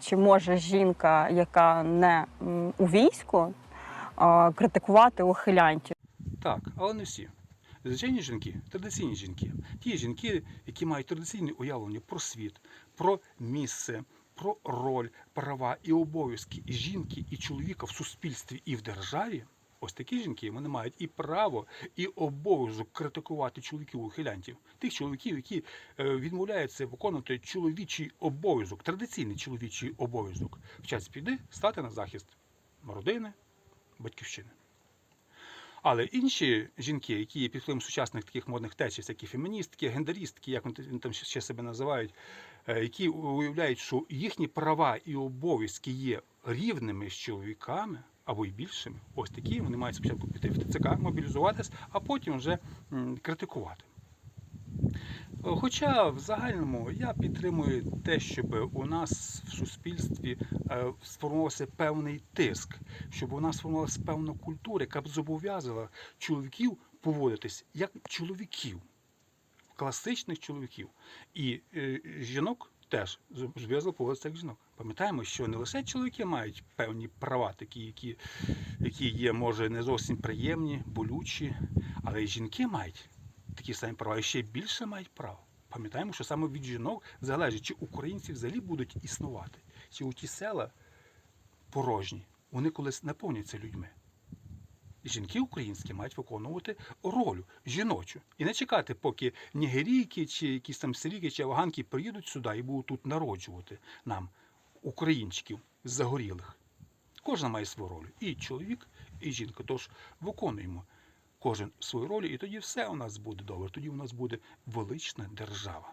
Чи може жінка, яка не у війську, критикувати ухилянтів? Так, але не всі. Звичайні жінки, традиційні жінки. Ті жінки, які мають традиційне уявлення про світ, про місце, про роль, права і обов'язки жінки, і чоловіка в суспільстві і в державі. Ось такі жінки вони мають і право, і обов'язок критикувати чоловіків ухилянтів, тих чоловіків, які е, відмовляються виконувати чоловічий обов'язок, традиційний чоловічий обов'язок. В час піди стати на захист родини, батьківщини. Але інші жінки, які є під впливом сучасних таких модних течій, всякі феміністки, гендерістки, як вони там ще себе називають, е, які уявляють, що їхні права і обов'язки є рівними з чоловіками або й більшими, ось такі вони мають спочатку піти в ТЦК, мобілізуватись, а потім вже критикувати. Е, Хоча в загальному я підтримую те, щоб у нас в суспільстві е, сформувався певний тиск, щоб у нас сформувалася певна культура, яка б зобов'язала чоловіків поводитись як чоловіків, класичних чоловіків. І е, жінок теж зобов'язала поводитися як жінок. Пам'ятаємо, що не лише чоловіки мають певні права, такі, які, які є, може, не зовсім приємні, болючі, але й жінки мають такі самі права, і ще більше мають прав. Пам'ятаємо, що саме від жінок залежить, чи українці взагалі будуть існувати, чи у ті села порожні, вони колись наповняться людьми. Жінки українські мають виконувати роль жіночу. І не чекати, поки нігерійки, чи якісь там сирійки, чи афганки приїдуть сюди і будуть тут народжувати нам українчиків загорілих. Кожна має свою роль. І чоловік, і жінка. Тож виконуємо кожен свою роль, і тоді все у нас буде добре. Тоді у нас буде велична держава.